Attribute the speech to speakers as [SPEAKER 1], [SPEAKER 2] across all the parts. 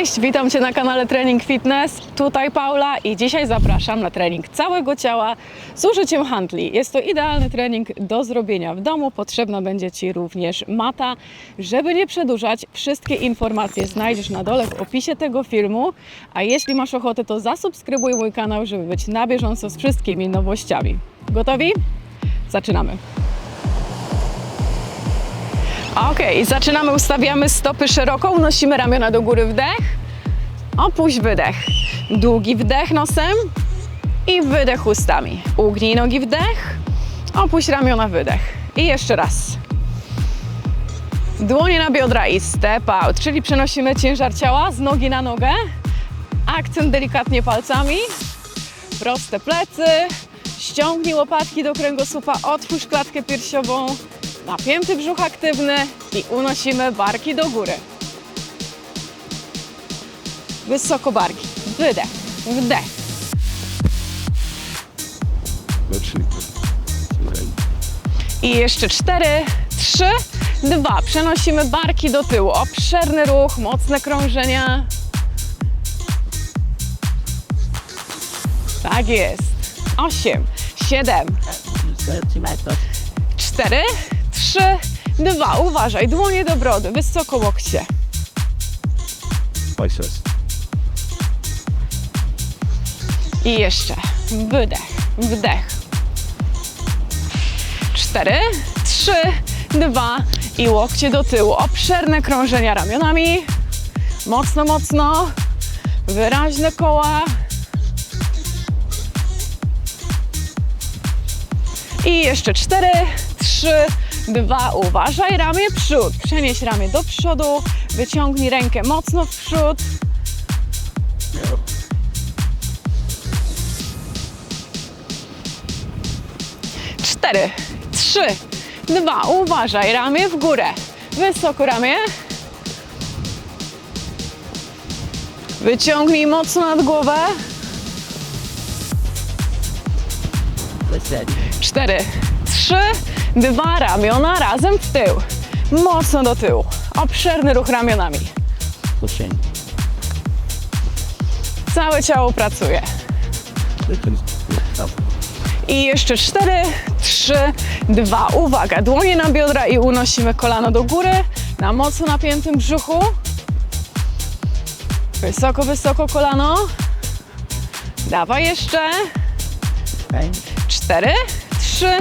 [SPEAKER 1] Cześć, witam Cię na kanale Trening Fitness. Tutaj Paula i dzisiaj zapraszam na trening całego ciała z użyciem handli. Jest to idealny trening do zrobienia w domu. Potrzebna będzie Ci również mata. Żeby nie przedłużać, wszystkie informacje znajdziesz na dole w opisie tego filmu. A jeśli masz ochotę, to zasubskrybuj mój kanał, żeby być na bieżąco z wszystkimi nowościami. Gotowi? Zaczynamy. Ok, zaczynamy, ustawiamy stopy szeroko, unosimy ramiona do góry, wdech, opuść wydech, długi wdech nosem i wydech ustami. Ugnij nogi, wdech, opuść ramiona, wydech. I jeszcze raz. Dłonie na biodra i step out, czyli przenosimy ciężar ciała z nogi na nogę, akcent delikatnie palcami, proste plecy, ściągnij łopatki do kręgosłupa, otwórz klatkę piersiową, napięty brzuch aktywny i unosimy barki do góry. Wysoko barki. Wydech, wdech. I jeszcze cztery, trzy, dwa. Przenosimy barki do tyłu. Obszerny ruch, mocne krążenia. Tak jest. Osiem, siedem, cztery, trzy, dwa. Uważaj, dłonie do brody, wysoko łokcie.
[SPEAKER 2] Biceps.
[SPEAKER 1] I jeszcze wydech, wdech. Cztery, trzy, dwa i łokcie do tyłu. Obszerne krążenia ramionami. Mocno, mocno. Wyraźne koła. I jeszcze cztery, trzy, dwa. Uważaj, ramię przód. Przenieś ramię do przodu. Wyciągnij rękę mocno w przód. Cztery, trzy, dwa. Uważaj, ramię w górę. Wysoko ramię. Wyciągnij mocno nad głowę. Cztery, trzy, dwa. Ramiona razem w tył. Mocno do tyłu. Obszerny ruch ramionami.
[SPEAKER 2] Pushing.
[SPEAKER 1] Całe ciało pracuje. I jeszcze cztery, trzy, dwa. Uwaga, dłonie na biodra i unosimy kolano do góry na mocno napiętym brzuchu. Wysoko, wysoko kolano. Dawaj jeszcze. Cztery, trzy,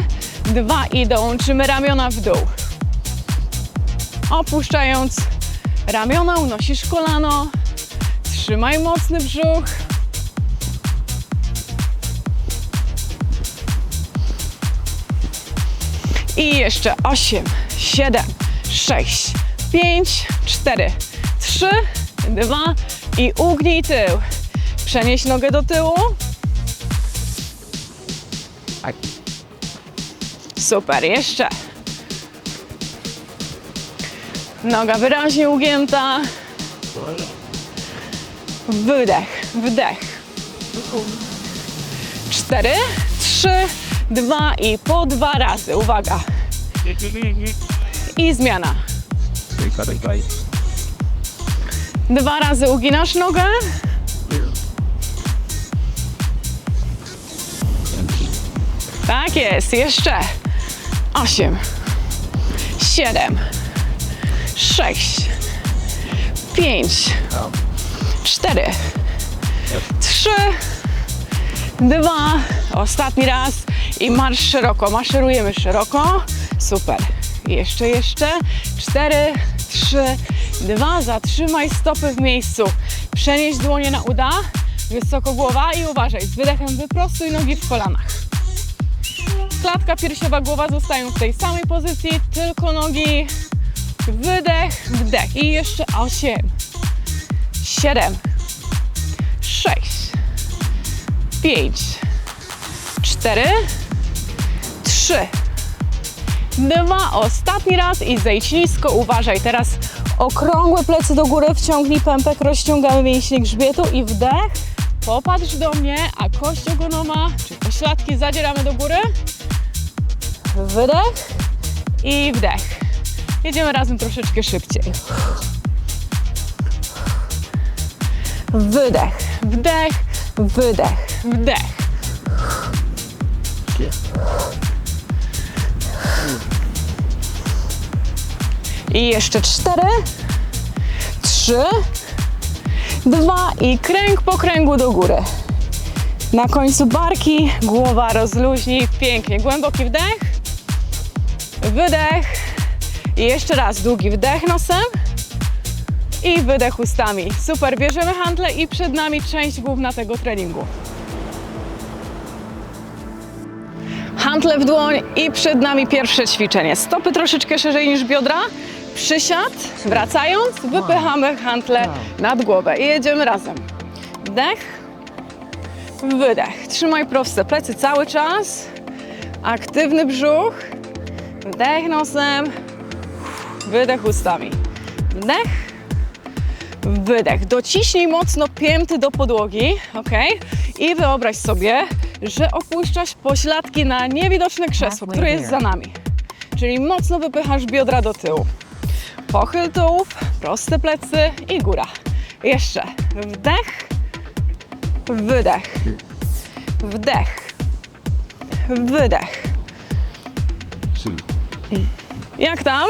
[SPEAKER 1] dwa i dołączymy ramiona w dół. Opuszczając ramiona, unosisz kolano. Trzymaj mocny brzuch. I jeszcze 8, 7, 6, 5, 4, 3, 2 i ugnij tył. Przenieś nogę do tyłu. Super, jeszcze. Noga wyraźnie ugięta. Wydech, wdech. Cztery, trzy, dwa i po dwa razy. Uwaga. I zmiana. Dwa razy uginasz nogę. Tak jest, jeszcze. Osiem, siedem, sześć, pięć, cztery, trzy, dwa, ostatni raz i marsz szeroko. Maszerujemy szeroko. Super. Jeszcze, jeszcze. Cztery, trzy, dwa. Zatrzymaj stopy w miejscu. Przenieś dłonie na uda. Wysoko głowa i uważaj. Z wydechem wyprostuj nogi w kolanach. Klatka piersiowa, głowa zostają w tej samej pozycji, tylko nogi. Wydech, wdech. I jeszcze osiem, siedem, sześć, pięć, cztery, trzy, dwa. Ostatni raz i zejdź nisko. Uważaj, teraz okrągłe plecy do góry, wciągnij pępek, rozciągamy mięśnie grzbietu i wdech. Popatrz do mnie, a kość ogonoma, czy pośladki zadzieramy do góry. Wydech i wdech. Jedziemy razem troszeczkę szybciej. wydech, wdech, wydech, wdech. I jeszcze cztery, trzy, dwa i kręg po kręgu do góry. Na końcu barki, głowa rozluźni, pięknie. Głęboki wdech, wydech i jeszcze raz długi wdech nosem i wydech ustami. Super, bierzemy handle i przed nami część główna tego treningu. Handle w dłoń i przed nami pierwsze ćwiczenie. Stopy troszeczkę szerzej niż biodra. Przysiad, wracając, wypychamy handle nad głowę i jedziemy razem. Wdech, wydech. Trzymaj proste plecy cały czas. Aktywny brzuch. Wdech nosem, wydech ustami. Wdech, wydech. Dociśnij mocno pięty do podłogi, ok? I wyobraź sobie, że opuszczasz pośladki na niewidoczne krzesło, które jest za nami. Czyli mocno wypychasz biodra do tyłu. Pochyl tułów, proste plecy i góra. Jeszcze wdech, wydech, wdech, wydech. Jak tam?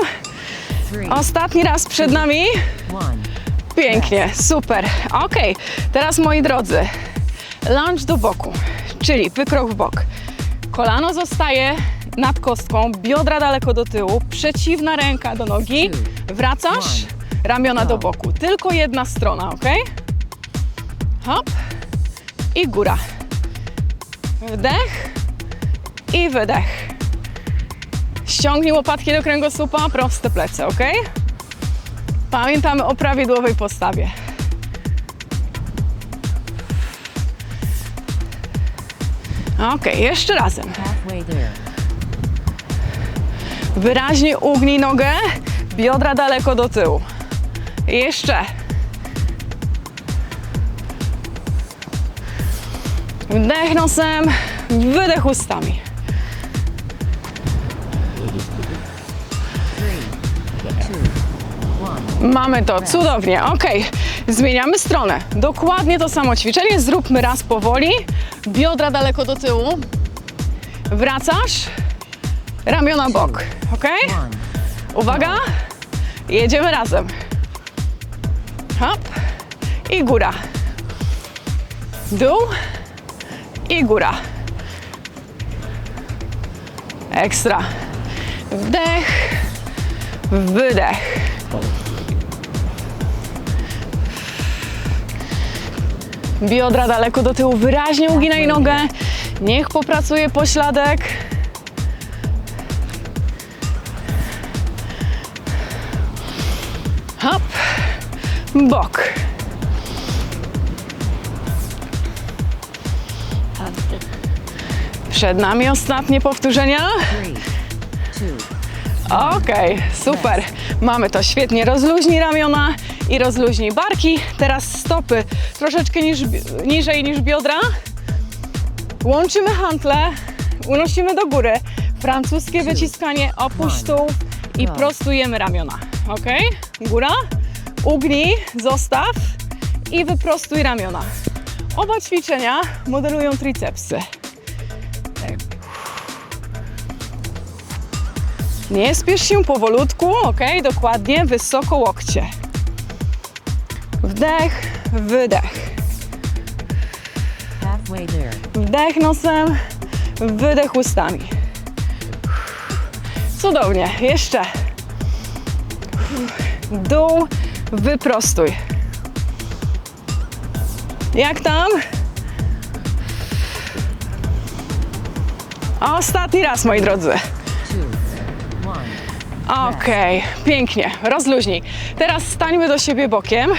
[SPEAKER 1] Ostatni raz przed nami. Pięknie, super. Ok, teraz moi drodzy, lunge do boku, czyli wykrok w bok. Kolano zostaje nad kostką, biodra daleko do tyłu, przeciwna ręka do nogi. Wracasz, ramiona do boku. Tylko jedna strona, ok? Hop i góra. Wdech i wydech. Ściągnij łopatki do kręgosłupa, proste plecy, ok? Pamiętamy o prawidłowej postawie. Ok, jeszcze razem. Wyraźnie ugnij nogę, biodra daleko do tyłu. Jeszcze. Wdech nosem, wydech ustami. Mamy to, cudownie. Ok, zmieniamy stronę. Dokładnie to samo ćwiczenie. Zróbmy raz powoli. Biodra daleko do tyłu. Wracasz. Ramiona bok. Ok? Uwaga. Jedziemy razem. Hop. I góra. Dół. I góra. Ekstra. Wdech. Wydech. Biodra daleko do tyłu, wyraźnie uginaj nogę. Niech popracuje pośladek. Hop, bok. Przed nami ostatnie powtórzenia. Okej, super. Mamy to świetnie. Rozluźnij ramiona i rozluźnij barki. Teraz stopy troszeczkę niż, niżej niż biodra. Łączymy hantle, unosimy do góry. Francuskie wyciskanie, opuść tułów i
[SPEAKER 3] go.
[SPEAKER 1] prostujemy ramiona. Ok? Góra, ugnij, zostaw i wyprostuj ramiona. Oba ćwiczenia modelują tricepsy. Nie spiesz się powolutku, ok? Dokładnie, wysoko łokcie. Wdech, wydech. Wdech nosem, wydech ustami. Cudownie, jeszcze. Dół, wyprostuj. Jak tam? Ostatni raz, moi drodzy. Okej, pięknie, rozluźnij. Teraz stańmy do siebie bokiem.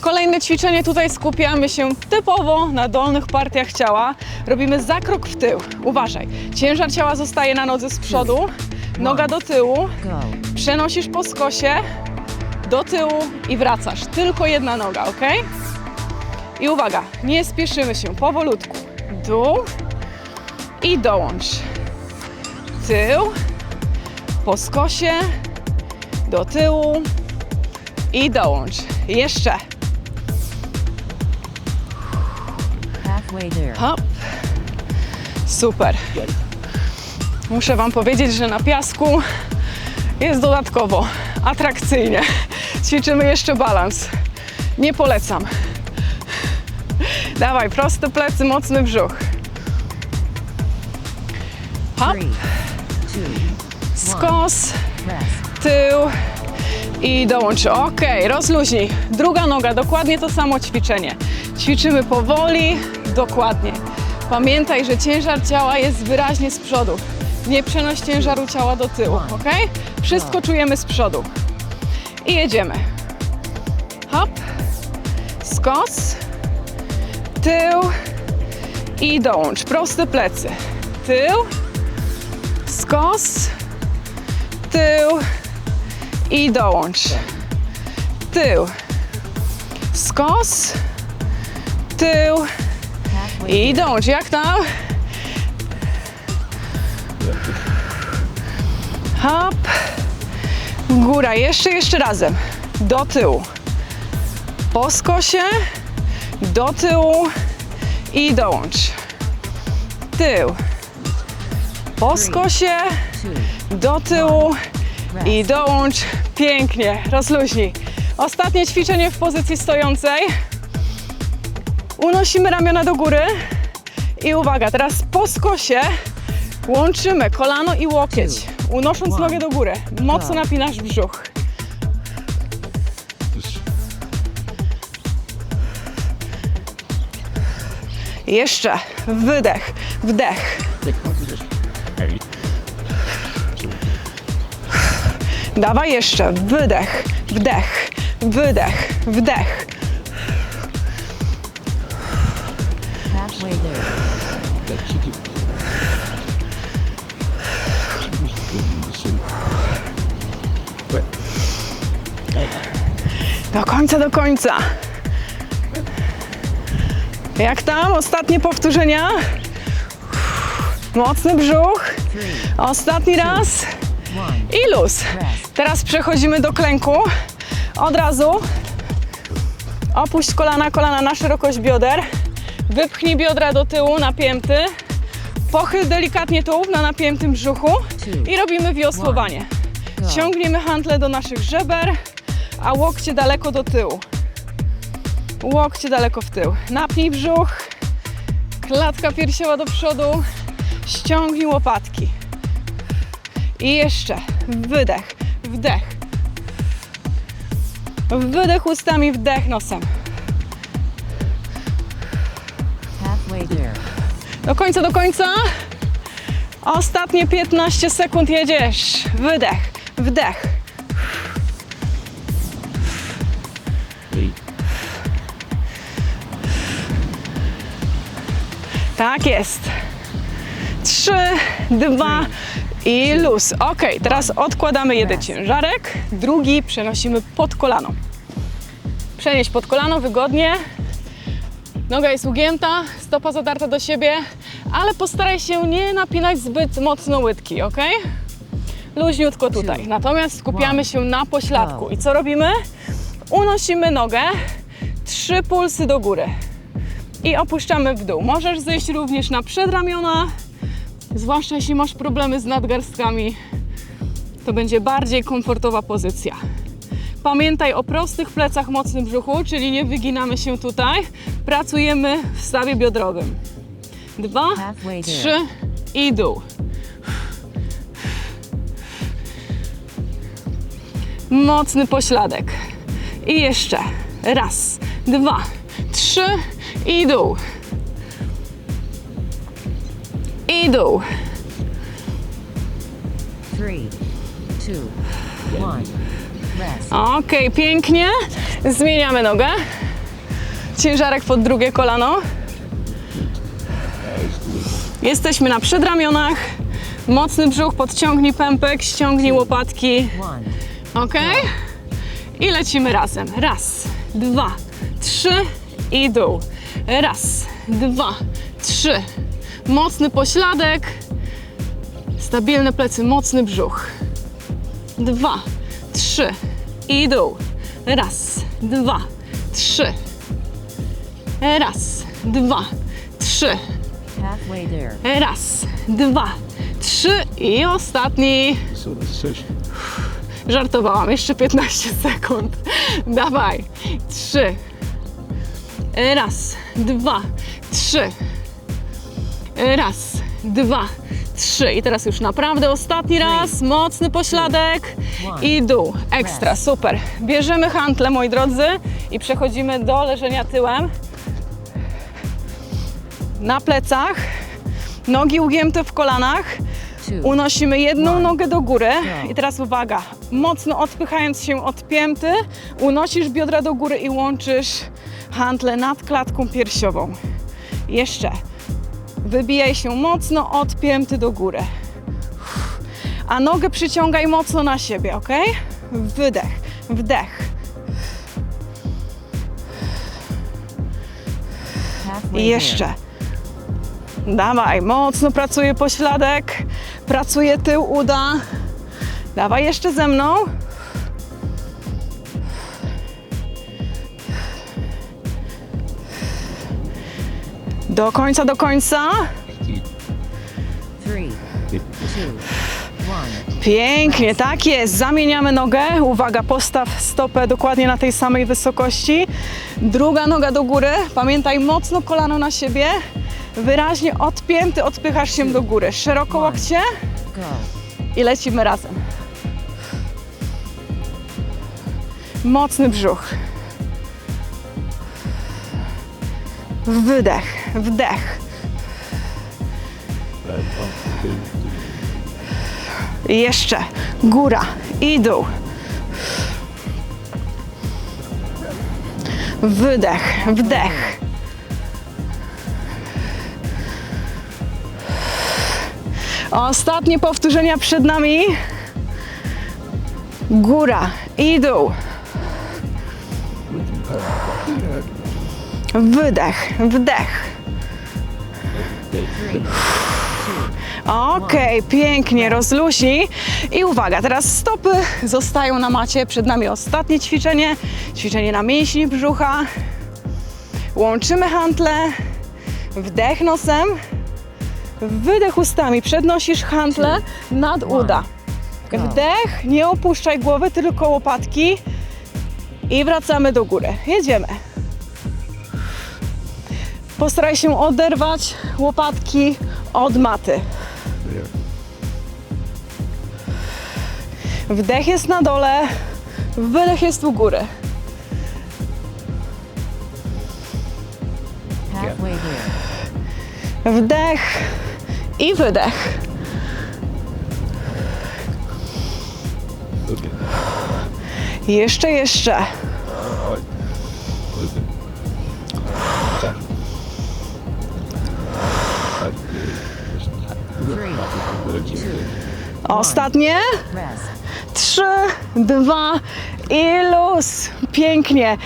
[SPEAKER 1] Kolejne ćwiczenie tutaj skupiamy się typowo na dolnych partiach ciała. Robimy zakrok w tył. Uważaj, ciężar ciała zostaje na nodze z przodu, noga do tyłu, przenosisz po skosie do tyłu i wracasz. Tylko jedna noga, ok? I uwaga, nie spieszymy się, powolutku. Dół i dołącz. Tył, po skosie, do tyłu i dołącz. Jeszcze. Hop. Super. Muszę Wam powiedzieć, że na piasku jest dodatkowo atrakcyjnie. Ćwiczymy jeszcze balans. Nie polecam. Dawaj, proste plecy, mocny brzuch. Hop,
[SPEAKER 3] Rest.
[SPEAKER 1] tył i dołącz. Ok, rozluźnij. Druga noga, dokładnie to samo ćwiczenie. Ćwiczymy powoli, dokładnie. Pamiętaj, że ciężar ciała jest wyraźnie z przodu. Nie przenoś ciężaru ciała do tyłu, ok? Wszystko czujemy z przodu. I jedziemy. Hop, skos, tył i dołącz. Proste plecy. Tył, skos, tył i dołącz. Tył, skos, tył i dołącz. Jak tam? Hop, góra. Jeszcze, jeszcze razem. Do tyłu. Po skosie, do tyłu i dołącz. Tył. Po skosie, do tyłu i dołącz. Pięknie, rozluźnij. Ostatnie ćwiczenie w pozycji stojącej. Unosimy ramiona do góry. I uwaga, teraz po skosie łączymy kolano i łokieć. Unosząc nogę do góry. Mocno napinasz brzuch. Jeszcze. Wydech, wdech. Dawaj jeszcze. Wydech, wdech, wydech, wdech. Do końca, do końca. Jak tam? Ostatnie powtórzenia. Mocny brzuch. Ostatni raz. I luz. Teraz przechodzimy do klęku. Od razu opuść kolana, kolana na szerokość bioder. Wypchnij biodra do tyłu, napięty. Pochyl delikatnie tułów na napiętym brzuchu i robimy wiosłowanie. Ciągniemy hantle do naszych żeber, a łokcie daleko do tyłu. Łokcie daleko w tył. Napnij brzuch, klatka piersiowa do przodu, ściągnij łopatki. I jeszcze wydech, wdech. Wydech ustami, wdech nosem. Do końca, do końca. Ostatnie 15 sekund jedziesz. Wydech, wdech. Tak jest. Trzy, dwa i luz. Ok, teraz odkładamy jeden ciężarek, drugi przenosimy pod kolano. Przenieść pod kolano wygodnie. Noga jest ugięta, stopa zadarta do siebie, ale postaraj się nie napinać zbyt mocno łydki, ok? Luźniutko tutaj. Natomiast skupiamy się na pośladku. I co robimy? Unosimy nogę, trzy pulsy do góry i opuszczamy w dół. Możesz zejść również na przedramiona, zwłaszcza jeśli masz problemy z nadgarstkami. To będzie bardziej komfortowa pozycja. Pamiętaj o prostych plecach, mocnym brzuchu, czyli nie wyginamy się tutaj. Pracujemy w stawie biodrowym. Dwa, trzy i dół. Mocny pośladek. I jeszcze raz, dwa, trzy i dół. I dół. Okej, pięknie. Zmieniamy nogę. Ciężarek pod drugie kolano. Jesteśmy na przedramionach. Mocny brzuch, podciągnij pępek, ściągnij łopatki. Ok? I lecimy razem. Raz, dwa, trzy i dół. Raz, dwa, trzy. Mocny pośladek. Stabilne plecy, mocny brzuch. Dwa, trzy i dół. Raz, dwa, trzy. Raz, dwa, trzy. Raz, dwa, trzy i ostatni. Żartowałam, jeszcze 15 sekund. Dawaj. Trzy. Raz, dwa, trzy. Raz, dwa, trzy. I teraz już naprawdę ostatni raz. Mocny pośladek i dół. Ekstra, super. Bierzemy hantle, moi drodzy, i przechodzimy do leżenia tyłem. Na plecach. Nogi ugięte w kolanach. Unosimy jedną nogę do góry i teraz uwaga, mocno odpychając się od pięty, unosisz biodra do góry i łączysz hantle nad klatką piersiową. Jeszcze. Wybijaj się mocno od pięty do góry. A nogę przyciągaj mocno na siebie, ok? Wydech, wdech.
[SPEAKER 3] Halfway
[SPEAKER 1] I jeszcze. Dawaj, mocno pracuje pośladek, pracuje tył uda. Dawaj jeszcze ze mną. Do końca, do końca. Pięknie, tak jest. Zamieniamy nogę. Uwaga, postaw stopę dokładnie na tej samej wysokości. Druga noga do góry. Pamiętaj mocno kolano na siebie. Wyraźnie odpięty, odpychasz się do góry. Szeroko łokcie i lecimy razem. Mocny brzuch. Wydech, wdech. Jeszcze góra i dół. Wydech, wdech. Ostatnie powtórzenia przed nami. Góra i dół. Wydech, wdech. Okej, pięknie, rozluźnij. I uwaga, teraz stopy zostają na macie. Przed nami ostatnie ćwiczenie. Ćwiczenie na mięśnie brzucha. Łączymy hantle. Wdech nosem. Wydech ustami. Przednosisz hantle nad uda. Wdech, nie opuszczaj głowy, tylko łopatki. I wracamy do góry. Jedziemy. Postaraj się oderwać łopatki od maty. Wdech jest na dole, wydech jest u góry. Wdech i wydech. Jeszcze, jeszcze. Ostatnie. Trzy, dwa i luz. Pięknie.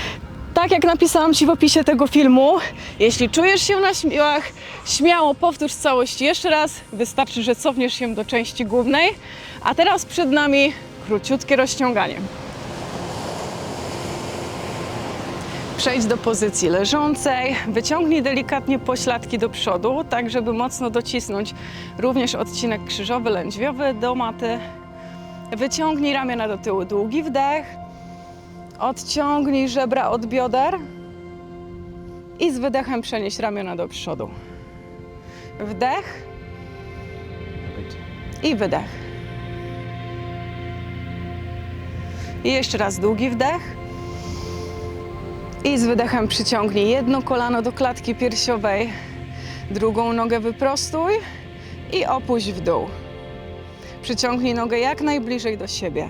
[SPEAKER 1] Tak jak napisałam Ci w opisie tego filmu, jeśli czujesz się na siłach, śmiało powtórz całość jeszcze raz. Wystarczy, że cofniesz się do części głównej. A teraz przed nami króciutkie rozciąganie. Przejdź do pozycji leżącej, wyciągnij delikatnie pośladki do przodu, tak żeby mocno docisnąć również odcinek krzyżowy, lędźwiowy do maty. Wyciągnij ramiona do tyłu, długi wdech. Odciągnij żebra od bioder i z wydechem przenieś ramiona do przodu. Wdech i wydech. I jeszcze raz długi wdech. I z wydechem przyciągnij jedno kolano do klatki piersiowej, drugą nogę wyprostuj i opuść w dół. Przyciągnij nogę jak najbliżej do siebie.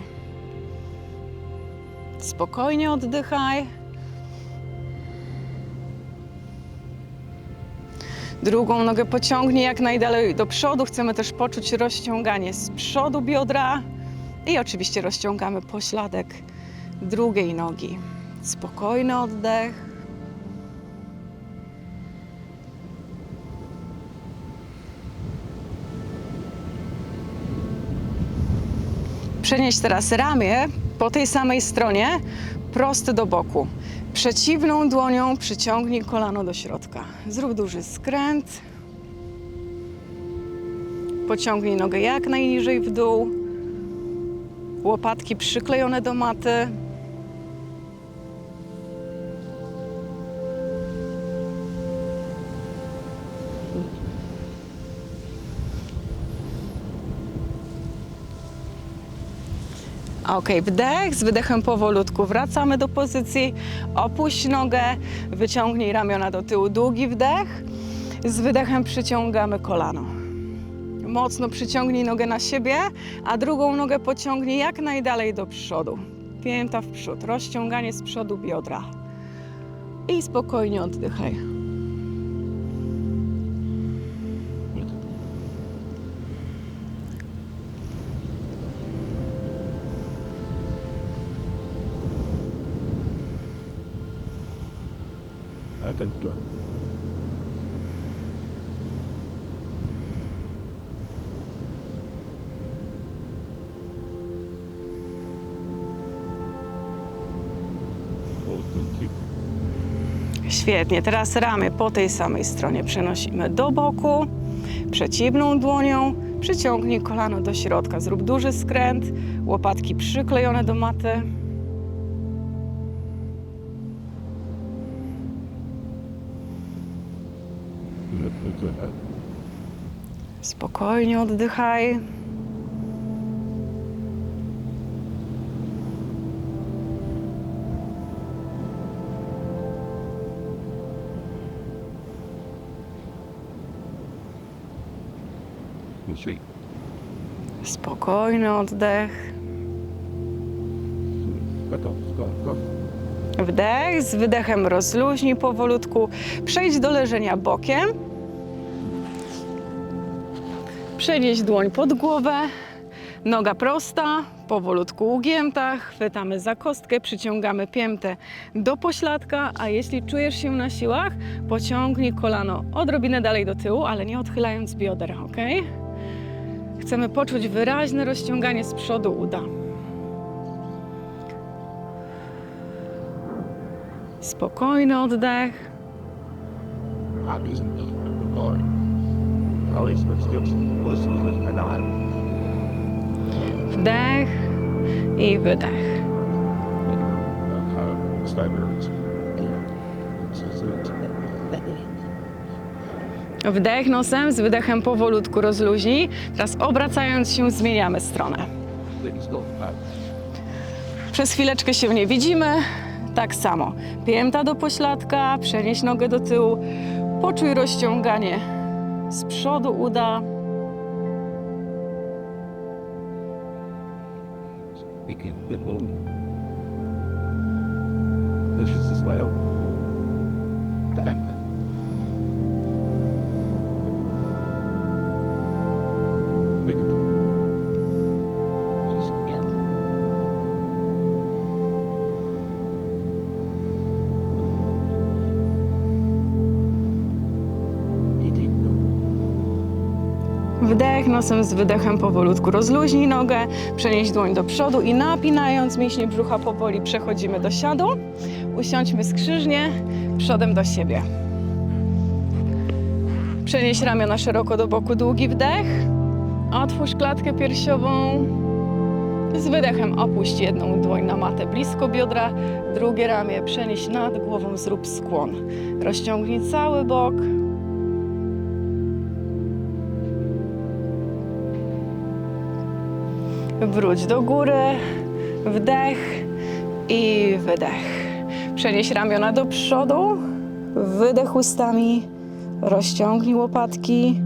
[SPEAKER 1] Spokojnie oddychaj. Drugą nogę pociągnij jak najdalej do przodu. Chcemy też poczuć rozciąganie z przodu biodra i oczywiście rozciągamy pośladek drugiej nogi. Spokojny oddech. Przenieś teraz ramię po tej samej stronie prosto do boku. Przeciwną dłonią przyciągnij kolano do środka. Zrób duży skręt. Pociągnij nogę jak najniżej w dół. Łopatki przyklejone do maty. Ok, wdech, z wydechem powolutku wracamy do pozycji. Opuść nogę, wyciągnij ramiona do tyłu, długi wdech. Z wydechem przyciągamy kolano. Mocno przyciągnij nogę na siebie, a drugą nogę pociągnij jak najdalej do przodu. Pięta w przód, rozciąganie z przodu biodra. I spokojnie oddychaj.
[SPEAKER 4] Authentique.
[SPEAKER 1] Świetnie, teraz ramię po tej samej stronie przenosimy do boku. Przeciwną dłonią przyciągnij kolano do środka. Zrób duży skręt, łopatki przyklejone do maty. Spokojnie oddychaj. Spokojny oddech. Wdech, z wydechem rozluźnij powolutku. Przejdź do leżenia bokiem. Przenieś dłoń pod głowę. Noga prosta, powolutku ugięta. Chwytamy za kostkę, przyciągamy piętę do pośladka, a jeśli czujesz się na siłach, pociągnij kolano odrobinę dalej do tyłu, ale nie odchylając bioder, ok? Chcemy poczuć wyraźne rozciąganie z przodu uda. Spokojny oddech.
[SPEAKER 4] Ah, mais
[SPEAKER 1] Wdech i wydech. Wdech nosem, z wydechem powolutku rozluźnij. Teraz obracając się zmieniamy stronę. Przez chwileczkę się nie widzimy. Tak samo. Pięta do pośladka, przenieś nogę do tyłu. Poczuj rozciąganie z przodu uda.
[SPEAKER 4] we can fit little.
[SPEAKER 1] Nosem z wydechem powolutku rozluźnij nogę, przenieś dłoń do przodu i napinając mięśnie brzucha powoli przechodzimy do siadu. Usiądźmy skrzyżnie, przodem do siebie. Przenieś ramiona szeroko do boku, długi wdech. Otwórz klatkę piersiową. Z wydechem opuść jedną dłoń na matę blisko biodra, drugie ramię przenieś nad głową, zrób skłon. Rozciągnij cały bok. Wróć do góry, wdech i wydech. Przenieś ramiona do przodu, wydech ustami, rozciągnij łopatki.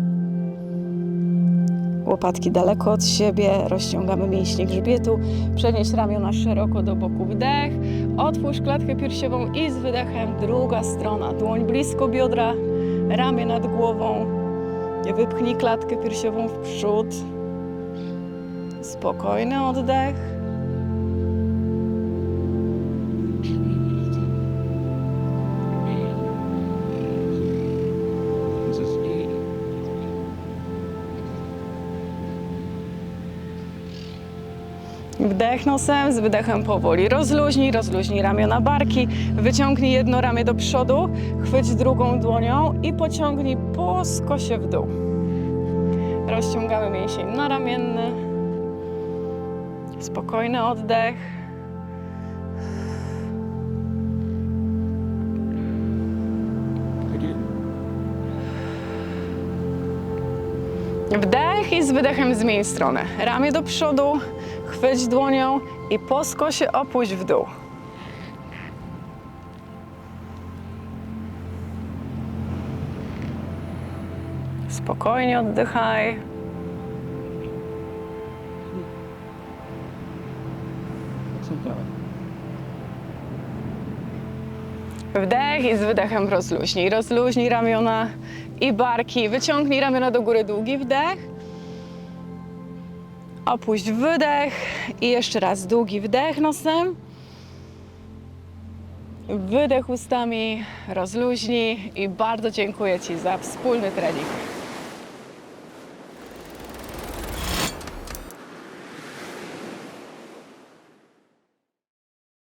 [SPEAKER 1] Łopatki daleko od siebie, rozciągamy mięśnie grzbietu. Przenieś ramiona szeroko do boku, wdech. Otwórz klatkę piersiową i z wydechem druga strona. Dłoń blisko biodra, ramię nad głową. Wypchnij klatkę piersiową w przód. Spokojny oddech. Wdech nosem, z wydechem powoli rozluźnij, rozluźnij ramiona barki, wyciągnij jedno ramię do przodu, chwyć drugą dłonią i pociągnij po skosie w dół. Rozciągamy mięsień naramienny. Spokojny oddech. Wdech i z wydechem zmień stronę. Ramię do przodu, chwyć dłonią i po skosie opuść w dół. Spokojnie oddychaj. Wdech i z wydechem rozluźnij. Rozluźnij ramiona i barki. Wyciągnij ramiona do góry, długi wdech. Opuść wydech i jeszcze raz długi wdech nosem. Wydech ustami, rozluźnij i bardzo dziękuję Ci za wspólny trening.